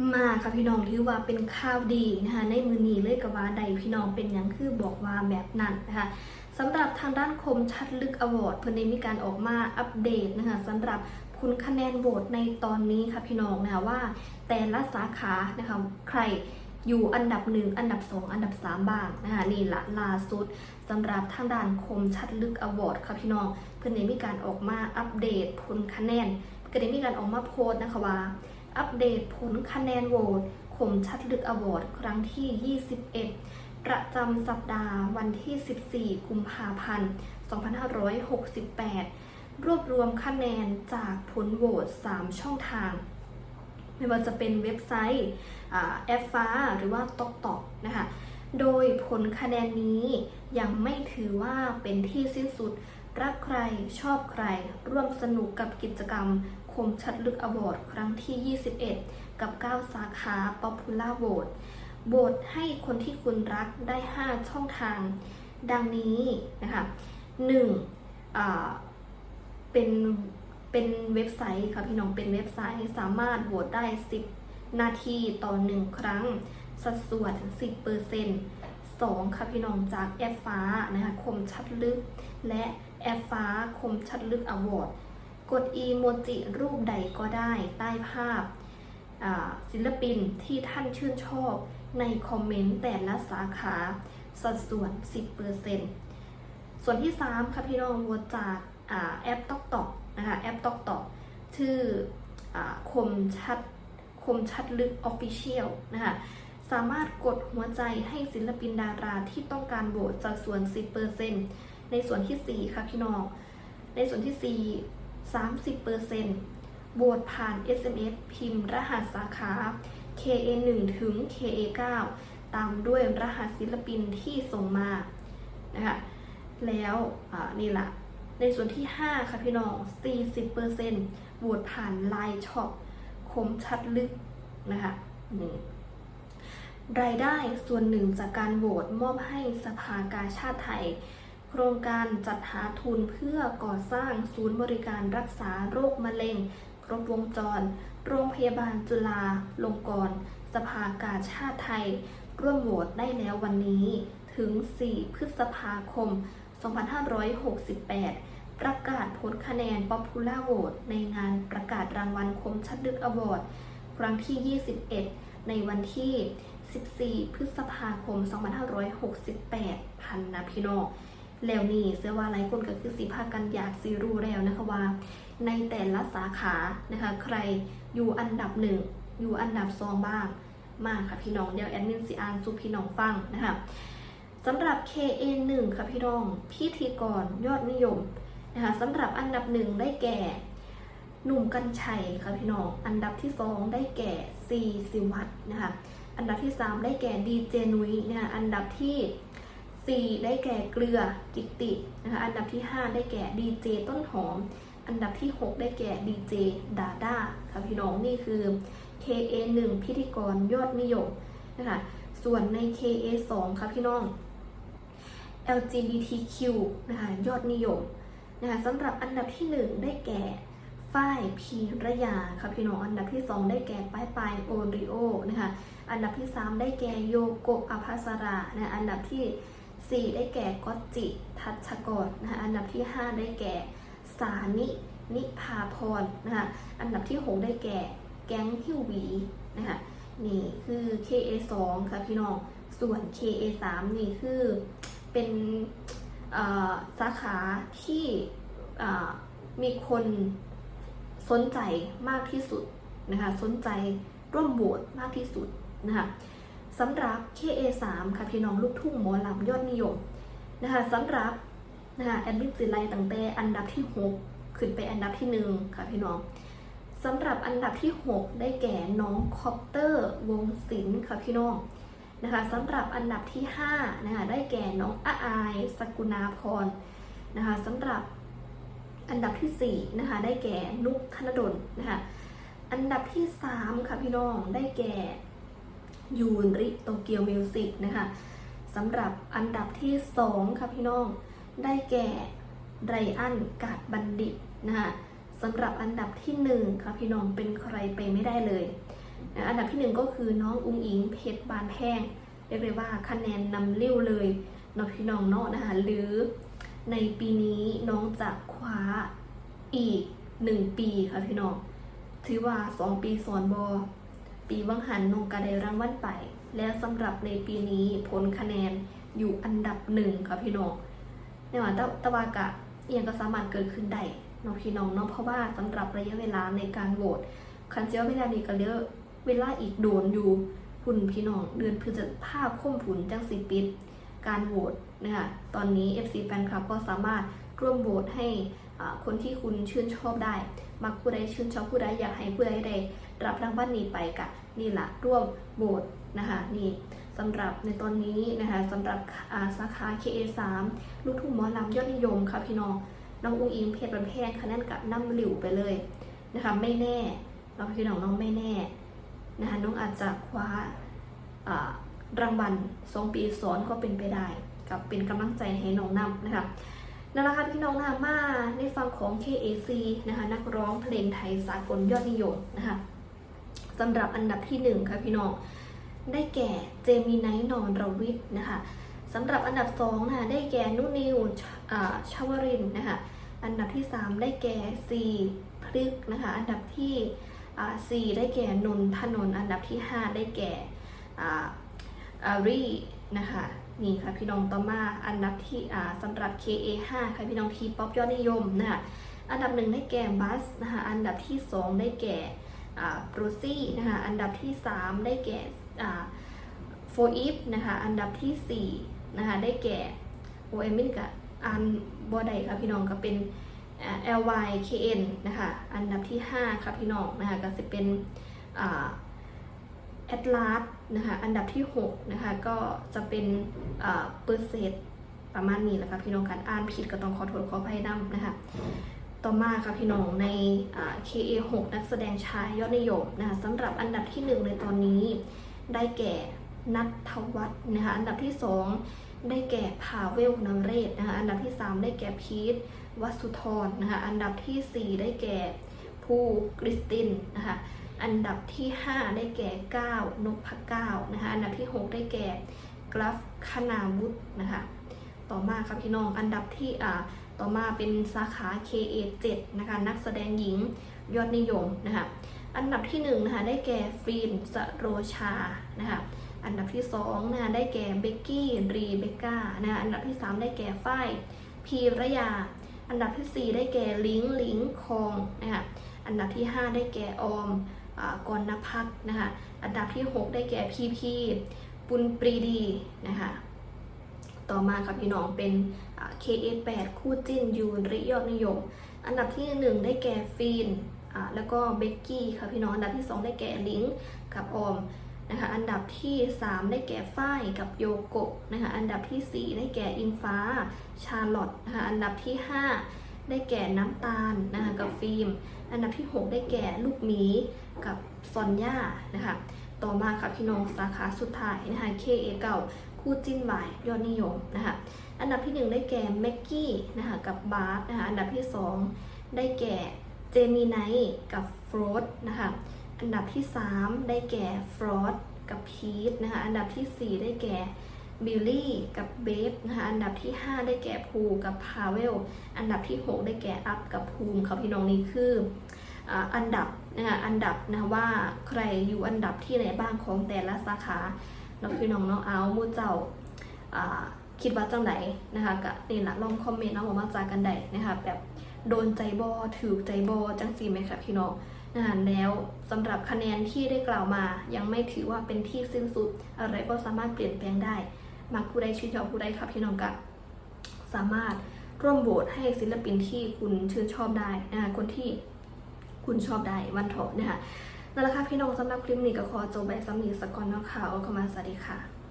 มาค่ะพี่น้องถือว่าเป็นข่าวดีนะคะในมือนี้เลยกับว่าใดพี่น้องเป็นอย่างคือบอกว่าแบบนั้นนะคะสำหรับทางด้านคมชัดลึกอวอร์ดเพิ่อนได้มีการออกมาอัปเดตนะคะสำหรับคุณคะแนนโหวตในตอนนี้ค่ะพี่น้องนะคะว่า แต่ละสาขานะคะใครอยู่อันดับหนึ่งอันดับสองอันดับสามบ้างนะคะนี่ละล่าสุดสำหรับทางด้านคมชัดลึกอวอร์ดค่ะพี่น้องเพิ่อนได้มีการออกมาอัปเดตผลคะแนนก็ได้มีการออกมาโพสต์นะคะว่า อัปเดตผลคะแนนโหวตคมชัดลึกอวอร์ดครั้งที่ 21 ประจำสัปดาห์วันที่ 14 กุมภาพันธ์ 2568 รวบรวมคะแนนจากผลโหวต 3 ช่องทาง ไม่ว่าจะเป็นเว็บไซต์แอปฟ้าหรือว่าตอกตอกนะคะ โดยผลคะแนนนี้ยังไม่ถือว่าเป็นที่สิ้นสุดรักใครชอบใคร ร่วมสนุกกับกิจกรรม คมชัดลึกอวอร์ดครั้งที่ 21 กับ 9 สาขา Popular Vote โหวตให้คนที่คุณรักได้ 5 ช่องทาง ดังนี้นะคะ1อ่าเป็นเป็นเว็บไซต์ค่ะพี่น้องเป็นเว็บไซต์สามารถโหวตได้ 10 นาทีต่อ 1 ครั้ง สัดส่วน 10% 2ค่ะพี่น้องจากแอปฟ้านะคะคมชัดลึก และแอปฟ้าคมชัดลึกอวอร์ด กดอีโมจิรูปใดก็ได้ใต้ภาพศิลปินที่ท่านชื่นชอบในคอมเมนต์แต่ละสาขาสัดส่วน 10%ส่วนที่ 3 ค่ะพี่น้องวัวจากอแอปตอกตอกนะคะแอปตอกตอกชื่ออคมชัดคมชัดลึก Official นะคะสามารถกดหัวใจให้ศิลปินดาราที่ต้องการโหวตจากส่วน 10%ในส่วนทีสี่4 ค่ะพี่น้อง ในส่วนที่ 4 30%โหวตผ่าน SMS พิมพ์รหัสสาขา KA1 ถึง KA9 ตามด้วยรหัสศิลปินที่ส่งมา นะคะแล้วนี่แหละในส่วนที่ 5 ค่ะพี่น้อง 40%โหวตผ่าน Line Shop คมชัดลึกนะคะนี่รายได้ส่วนหนึ่งจากการโหวตมอบให้สภากาชาติไทย โครงการจัดหาทุนเพื่อก่อสร้างศูนย์บริการรักษาโรคมะเร็ง ครบวงจร โรงพยาบาลจุฬาลงกรณ์สภากาชาติไทย ร่วมโหวตได้แล้ววันนี้ถึง 4 พฤษภาคม 2568 ประกาศผลคะแนน Popular Vote ในงานประกาศรางวัลคมชัดลึกอวอร์ดครั้งที่ 21 ในวันที่ 14 พฤษภาคม 2568 พันนะพี่น้อง แล้วนี่เสื้อว่าหลายคนก็คือสีพากันอยากซีรู้แล้วนะคะว่า ในแต่ละสาขานะคะ ใครอยู่อันดับหนึ่งอยู่อันดับสองบ้างมากค่ะพี่น้องเดี๋ยวแอดมินสิอ่านสู่พี่น้องฟังนะคะสำหรับ KA1 ค่ะพี่น้องพิธีกรยอดนิยมนะคะสำหรับอันดับหนึ่งได้แก่หนุ่มกัญชัยค่ะพี่น้อง อันดับที่สองได้แก่ซีสิวัตนะคะ อันดับที่สามได้แก่ดีเจนุ้ยนะคะ อันดับที่ 4 ได้แก่เกลือกิตตินะคะอันดับที่ 5 ได้แก่ดีเจต้นหอม อันดับที่ 6 ได้แก่ดีเจดาด้าค่ะพี่น้องนี่คือ KA1 พิธีกรยอดนิยมนะคะส่วนใน KA2 ค่ะพี่น้อง LGBTQ นะคะยอดนิยมนะคะสำหรับอันดับที่ 1 ได้แก่ฝ้ายพีระยาค่ะพี่น้องอันดับที่ 2 ได้แก่ป้ายปายโอริโอนะคะอันดับที่ 3 ได้แก่โยโกะอภัสรานะอันดับที่ 4 ได้แก่กอจิทัชกรนะคะอันดับที่ 5 ได้แก่สานินิพาพรนะคะอันดับที่ 6 ได้แก่แก๊งฮิววีนะคะนี่คือ KA2 ค่ะพี่น้องส่วน KA3 นี่คือเป็นสาขาที่มีคนสนใจมากที่สุดนะคะสนใจร่วมโหวตมากที่สุดนะคะ สำหรับ KA3 ค่ะพี่น้องลูกทุ่งหมอลำยอดนิยมนะคะสำหรับนะคะแอดมินจิไลตั้งแต่อันดับที่ 6 ขึ้นไปอันดับที่ 1 ค่ะพี่น้องสำหรับอันดับที่ 6 ได้แก่น้องคอปเตอร์วงศิลป์ค่ะพี่น้องนะคะสำหรับอันดับที่5นะคะได้แก่น้องอาอายสกุณาพรนะคะสำหรับอันดับที่4นะคะได้แก่นุกธนดลนะคะอันดับที่ 3 ค่ะพี่น้องได้แก่ ยูนริโตเกียวมิวสิกนะคะสำหรับอันดับที่ 2 ค่ะพี่น้อง ได้แก่ไรอันกาดบัณฑิตนะคะสำหรับอันดับที่ 1 ค่ะพี่น้องเป็นใครไปไม่ได้เลยนะอันดับที่หนึ่งก็คือน้องอุ้งอิงเพชรบานแพงเรียกได้ว่าคะแนนนำเลี้ยวเลยเน้องพี่น้องเนาะนะคะหรือในปีนี้น้องจะคว้าอีกหนึ่งปีค่ะพี่น้องถือว่าสองปีสอนบอ ปีวังหันนงกาไดรางวัลไป และสำหรับในปีนี้ผลคะแนนอยู่อันดับหนึ่งค่ะพี่น้องในว่าตะตะวากะเอียงก็สามารถเกิดขึ้นได้น้องพี่น้องเนาะเพราะว่าสำหรับระยะเวลาในการโหวตคันเซียวเวลานี้ก็เลือเวลาอีกโดนอยู่หุ่นพี่น้องเดือนพฤษภาคมผุนจังสิปิด การโหวตนะคะตอนนี้ FC แฟนคลับก็สามารถร่วมโหวตให้คนที่คุณชื่นชอบได้ มักผู้ใดชื่นชอบผู้ใดอยากให้ผู้ใดได้รับรางวัลนี้ไปกะนี่แหละร่วมโหวตนะคะนี่สำหรับในตอนนี้นะคะสำหรับาสาขา KA3 ลูกทุ่งหมอลำยอดนิยมค่ะพี่น้องน้องอุ้งอิงเพชรบันแพงคะแนนกับน้ำหลิวไปเลยนะคะไม่แน่เราพี่น้องน้องไม่แน่นะคะน้องอาจจะคว้ารางวัลสองปีซ้อนก็เป็นไปได้กับเป็นกำลังใจให้น้องนำนะคะ นั่นแหละค่ะพี่น้องนะคะมาในฟังของ KAC นะคะนักร้องเพลงไทยสากลยอดนิยมนะคะสำหรับอันดับที่หนึ่งค่ะพี่น้อง ได้แก่เจมิไนท์นอนรวิทนะคะสำหรับอันดับสองนะคะได้แก่นุนิวชาวรินนะคะอันดับที่สามได้แก่ซีพลึกนะคะอันดับที่สี่ได้แก่นนทนน อันดับที่ห้าได้แก่อารีนะคะ นี่ค่ะพี่น้องต่อมาอันดับที่สำหรับ KA5 ค่ะพี่น้องทีป๊อปยอดนิยมนะคะอันดับหนึ่งได้แก่บัสนะคะอันดับที่สองได้แก่โปรซี่นะคะอันดับที่สามได้แก่โฟอีฟนะคะอันดับที่สี่นะคะได้แก่โอเอมินกับอันบอไดค่ะพี่น้องก็เป็นอ่า LYKN นะคะอันดับที่ 5 ค่ะพี่น้องนะคะก็จะเป็นแอดลาส นะคะอันดับที่6นะคะก็จะเป็นเปอร์เซนต์ประมาณนี้แหละค่ะพี่น้องการอ่านผิดก็ต้องขอโทษขออภัยนำนะคะต่อมาค่ะพี่น้องใน KA6 นักแสดงชายยอดนิยมนะคะสำหรับอันดับที่ 1 ในตอนนี้ได้แก่นัทวัฒน์นะคะอันดับที่ 2 ได้แก่พาเวลนำเรศนะคะอันดับที่ 3 ได้แก่พีทวัสุธรนะคะอันดับที่ 4 ได้แก่ผู้คริสตินนะคะ อันดับที่ 5 ได้แก่ก้าวนพเก้านะคะ อันดับที่ 6 ได้แก่กราฟคณาวุฒินะคะ ต่อมาครับพี่น้อง อันดับที่อ่าต่อมาเป็นสาขา KA7 นะคะ นักแสดงหญิงยอดนิยมนะคะ อันดับที่1นะคะ ได้แก่ฟีนสโรชา นะคะ อันดับที่2นะคะได้แก่เบกกี้ รีเบกก้า นะคะ อันดับที่ 3 ได้แก่ฝ้ายพีระยา อันดับที่ 4 ได้แก่ลิงลิงคอง นะคะ อันดับที่ 5 ได้แก่ออม กรณพัฒนะคะอันดับที่ 6 ได้แก่พี่พี่ปุณปรีดีนะคะต่อมาค่ะพี่น้องเป็นอ่า KA8 คู่จิ้นยูนริยอดนิยม อันดับที่ 1 ได้แก่ฟีนแล้วก็เบกกี้ค่ะพี่น้องอันดับที่ 2 ได้แก่ลิงกับออมนะคะอันดับที่ 3 ได้แก่ฝ้ายกับโยโกะนะคะอันดับทีสี่4 ได้แก่อิงฟ้าชาร์ลอตนะคะอันดับที่ 5 ได้แก่น้ำตาลนะคะกับฟิล์ม อันดับที่ 6 ได้แก่ลูกหมีกับซอนย่านะคะต่อมาค่ะพี่น้องสาขาสุดท้ายนะคะ KA เก่าคู่จิ้นวายยอดนิยมนะคะอันดับที่ 1 ได้แก่แม็กกี้นะคะกับบาร์สนะคะอันดับที่ 2 ได้แก่เจมิไนกับฟรอดนะคะอันดับที่ 3 ได้แก่ฟรอดกับพีทนะคะอันดับทีสี่4 ได้แก่ บิลลี่กับเบฟนะคะอันดับที่ 5 ได้แก่ภูกับพาเวล อันดับที่ 6 ได้แก่อัพกับภูมิค่ะพี่น้องนี่คืออันดับนะคะอันดับนะว่าใครอยู่อันดับที่ไหนบ้างของแต่ละสาขาเนาะพี่น้องเนาะเอามูเจ้าคิดว่าจังไดนะคะก็นี่ละลองคอมเมนต์เอาออกมาจากกันได้นะคะแบบโดนใจบอถือใจบอจังสีไหมคะพี่น้องนะคะแล้วสำหรับคะแนนที่ได้กล่าวมา ยังไม่ถือว่าเป็นที่สิ้นสุด อะไรก็สามารถเปลี่ยนแปลงได้ มาผู้ใดชื่นชอบผู้ใดครับพี่น้องกะสามารถร่วมโหวตให้ศิลปินที่คุณชื่นชอบได้นะคะคนที่คุณชอบได้วันเถาะนะคะนั่นแหละค่ะพี่น้องสำหรับคลิปนี้ก็ขอจบไปสำนีสกอนเนาะค่ะเอาเข้ามาสวัสดีค่ะ